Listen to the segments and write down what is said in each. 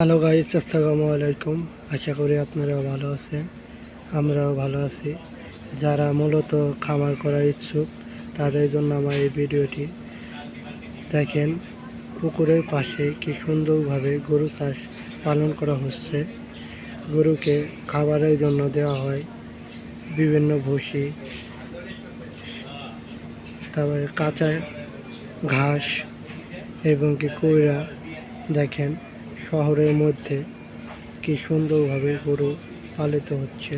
Hello guys আসসালামু আলাইকুম আশা করি আপনারাও ভালো আছেন। আমরাও ভালো আছি। যারা মূলত খামার করার ইচ্ছুক, তাদের জন্য আমার এই ভিডিওটি। দেখেন, পুকুরের পাশে কি সুন্দরভাবে গরু চাষ পালন করা হচ্ছে। গরুকে খাবারের জন্য দেওয়া হয় বিভিন্ন ভুসি, তারপরে কাঁচা ঘাস এবং কি কুইরা। দেখেন শহরের মধ্যে কি সুন্দরভাবে গরু পালিত হচ্ছে।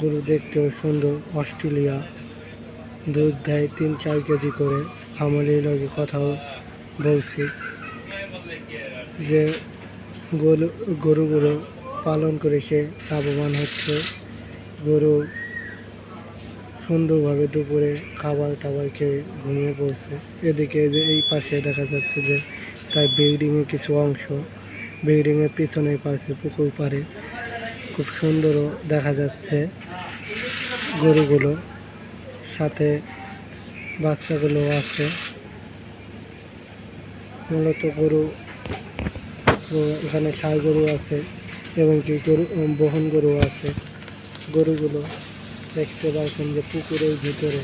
গরু দেখতেও সুন্দর, অস্ট্রেলিয়া। দুধ দেয় তিন, চার কেজি করে। খামারির লগে কথাও বলছি যে গরু, গরুগুলো পালন করে সে লাভবান হচ্ছে। গরু সুন্দরভাবে দুপুরে খাবার টাবার খেয়ে ঘুমিয়ে পড়ছে। এদিকে যে এই পাশে দেখা যাচ্ছে যে তার বিল্ডিংয়ের কিছু অংশ বিল্ডিংয়ের পিছনের পাশে পুকুর পাড়ে খুব সুন্দরও দেখা যাচ্ছে গরুগুলো। সাথে বাচ্চাগুলো আছে। মূলত গরু এখানে ষাঁড় গরু আছে এবং কি গরু বহন গরু আছে। গরুগুলো দেখতে পাচ্ছেন যে পুকুরের ভিতরে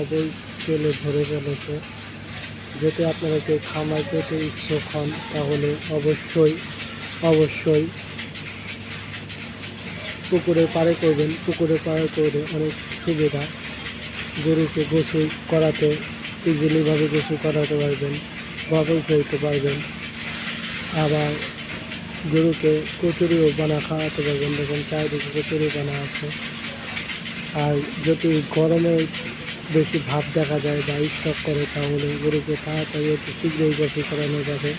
অবৈ তেলে ধরে ফেলেছে। যদি আপনারা কেউ খামার করতে ইচ্ছুক হন, তাহলে অবশ্যই অবশ্যই পুকুরের পাড়ে করবেন। পুকুরের পাড়ে করে অনেক সুবিধা। গরুকে গোসল করাতে, ইজিলিভাবে গোসল করাতে পারবেন গোসল ফেলতে পারবেন। আবার গরুকে কচুরিও বানা খাওয়াতে পারবেন। দেখুন, চারিদিকে কচুরি বানা আছে। আর যদি গরমে বেশি ভাব দেখা যায় বা স্টক করে, তাহলে গরুকে তাড়াতাড়ি একটু শীঘ্রই গোসল করানো যাবে।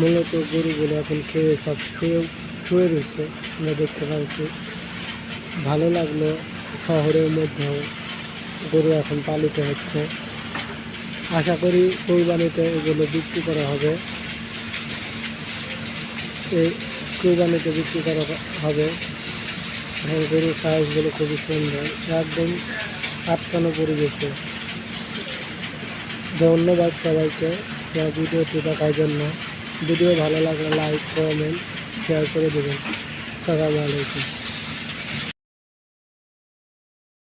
মূলত গরুগুলো এখন খেয়ে, সব শুয়ে শুয়ে রয়েছে, আমরা দেখতে পাচ্ছি। ভালো লাগল শহরের মধ্যেও গরু এখন পালিত হচ্ছে। আশা করি কোরবানিতে এগুলো বিক্রি করা হবে। এই কোরবানিতে বিক্রি করা হবে। এখন গরুর সাইজগুলো খুবই সুন্দর। একদম আটকানো পরিবেশে। ধন্যবাদ সবাইকে। আমার ভিডিওটি দেখার জন্য। ভিডিও ভালো লাগলে লাইক কমেন্ট শেয়ার করে দেবেন। সালামু আলাইকুম।